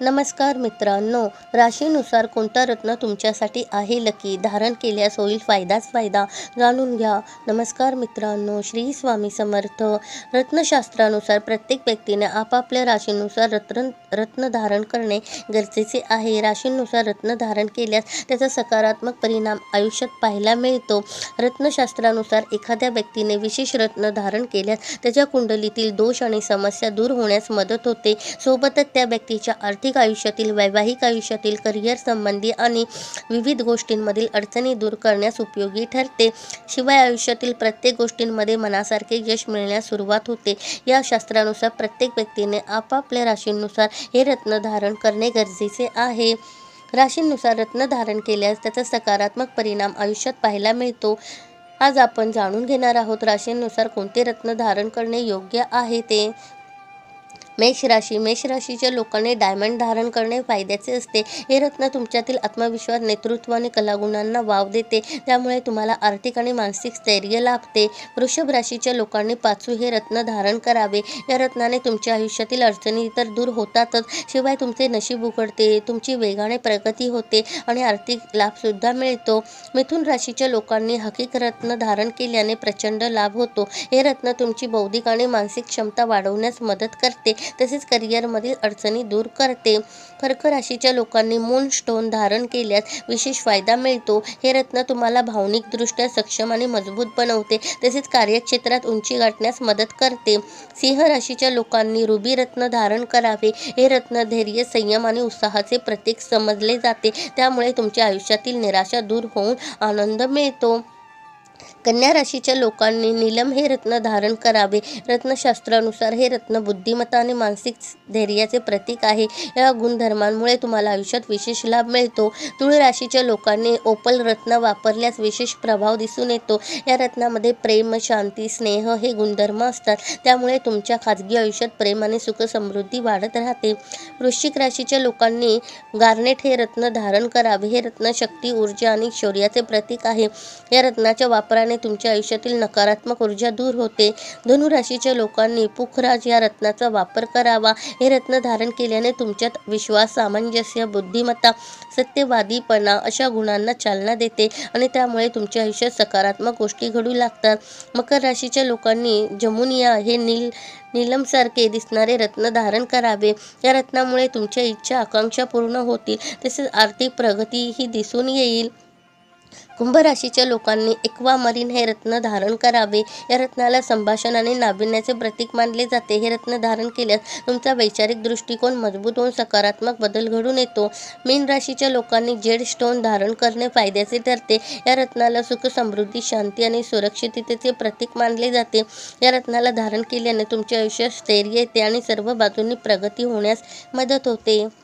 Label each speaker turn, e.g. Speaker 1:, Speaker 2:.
Speaker 1: नमस्कार मित्रांनो राशीनुसार कोणता रत्न तुमच्यासाठी आहे? लकी धारण केल्यास होईल फायदाच फायदा जाणून घ्या. नमस्कार मित्रांनो श्री स्वामी समर्थ. रत्नशास्त्रानुसार प्रत्येक व्यक्तीने आपापल्या राशीनुसार रत्न रत्न धारण करणे गरजेचे आहे. राशीनुसार रत्न धारण केल्यास त्याचा सकारात्मक परिणाम आयुष्यात पाहायला मिळतो. रत्नशास्त्रानुसार एखाद्या व्यक्तीने विशेष रत्न धारण केल्यास त्याच्या कुंडलीतील दोष आणि समस्या दूर होण्यास मदत होते. सोबतच त्या व्यक्तीच्या आर्थिक आयुष्यातील वैवाहिक आयुष्यातील करिअर संबंधी आणि विविध गोष्टींमधील अडचणी दूर करण्यास उपयोगी ठरते. शिवाय आयुष्यातील प्रत्येक गोष्टींमध्ये मनासारखे यश मिळण्यास सुरुवात होते. या शास्त्रानुसार प्रत्येक व्यक्तीने आपापल्या राशीनुसार हे रत्न धारण करणे गरजेचे आहे. राशीनुसार रत्न धारण केल्यास त्याचा सकारात्मक परिणाम आयुष्यात पाहायला मिळतो. आज आपण जाणून घेणार आहोत राशीनुसार कोणते रत्न धारण करणे योग्य आहे ते. मेष राशी मेष राशीच्या लोकांनी डायमंड धारण करणे फायद्याचे असते. हे रत्न तुमच्यातील आत्मविश्वास नेतृत्व आणि कलागुणांना वाव देते. त्यामुळे तुम्हाला आर्थिक आणि मानसिक स्थैर्य लाभते. वृषभ राशीच्या लोकांनी पाचू हे रत्न धारण करावे. या रत्नाने तुमच्या आयुष्यातील अडचणी तर दूर होतातच. शिवाय तुमचे नशीब उघडते तुमची वेगाने प्रगती होते आणि आर्थिक लाभसुद्धा मिळतो. मिथुन राशीच्या लोकांनी हकीक रत्न धारण केल्याने प्रचंड लाभ होतो. हे रत्न तुमची बौद्धिक आणि मानसिक क्षमता वाढवण्यास मदत करते. तसेच करिअरमधील अडचणी दूर करते. कर्क राशीच्या लोकांनी मून स्टोन धारण केल्यास विशेष फायदा मिळतो. हे रत्न तुम्हाला भावनिकदृष्ट्या सक्षम आणि मजबूत बनवते. तसेच कार्यक्षेत्रात उंची गाठण्यास मदत करते. सिंह राशीच्या लोकांनी रुबी रत्न धारण करावे. हे रत्न धैर्य संयम आणि उत्साहाचे प्रतीक समजले जाते. त्यामुळे तुमच्या आयुष्यातील निराशा दूर होऊन आनंद मिळतो. कन्या राशीच्या लोकांनी नीलम हे रत्न धारण करावे. रत्नशास्त्रानुसार हे रत्न बुद्धिमत्ता आणि मानसिक धैर्याचे प्रतीक आहे. या गुणधर्मांमुळे तुम्हाला आयुष्यात विशेष लाभ मिळतो. तुळ राशीच्या लोकांनी ओपल रत्न वापरल्यास विशेष प्रभाव दिसून येतो. या रत्नामध्ये प्रेम शांती स्नेह हे गुणधर्म असतात. त्यामुळे तुमच्या खाजगी आयुष्यात प्रेम आणि सुख समृद्धी वाढत राहते. वृश्चिक राशीच्या लोकांनी गार्नेट हे रत्न धारण करावे. हे रत्न शक्ती ऊर्जा आणि शौर्याचे प्रतीक आहे. या रत्नाच्या वापराने तुमच्या आयुष्यातील नकारात्मक ऊर्जा दूर होते. धनुराशीच्या लोकांनी पुखराज या रत्नाचा वापर करावा. हे रत्न धारण केल्याने तुमच्यात विश्वास सामंजस्य बुद्धिमत्ता सत्यवादीपणा अशा गुणांना चालना देते आणि त्यामुळे तुमच्या आयुष्यात सकारात्मक गोष्टी घडू लागतात. मकर राशीच्या लोकांनी जमुनिया हे नील नीलमसारखे दिसणारे रत्न धारण करावे. या रत्नामुळे तुमच्या इच्छा आकांक्षा पूर्ण होतील. तसेच आर्थिक प्रगतीही दिसून येईल. कुंभ राशीच्या लोकांनी एक्वामरीन हे रत्न धारण करावे. या रत्नाला संभाषण आणि नाविन्याचे प्रतीक मानले जाते. हे रत्न धारण केल्यास तुमचा वैचारिक दृष्टिकोन मजबूत होऊन सकारात्मक बदल घडून येतो. मीन राशीच्या लोकांनी जेड स्टोन धारण करणे फायद्याचे ठरते. या रत्नाला सुख समृद्धी शांती आणि सुरक्षिततेचे प्रतीक मानले जाते. या रत्नाला धारण केल्याने तुमच्या आयुष्यात स्थैर्य येते आणि सर्व बाजूंनी प्रगती होण्यास मदत होते.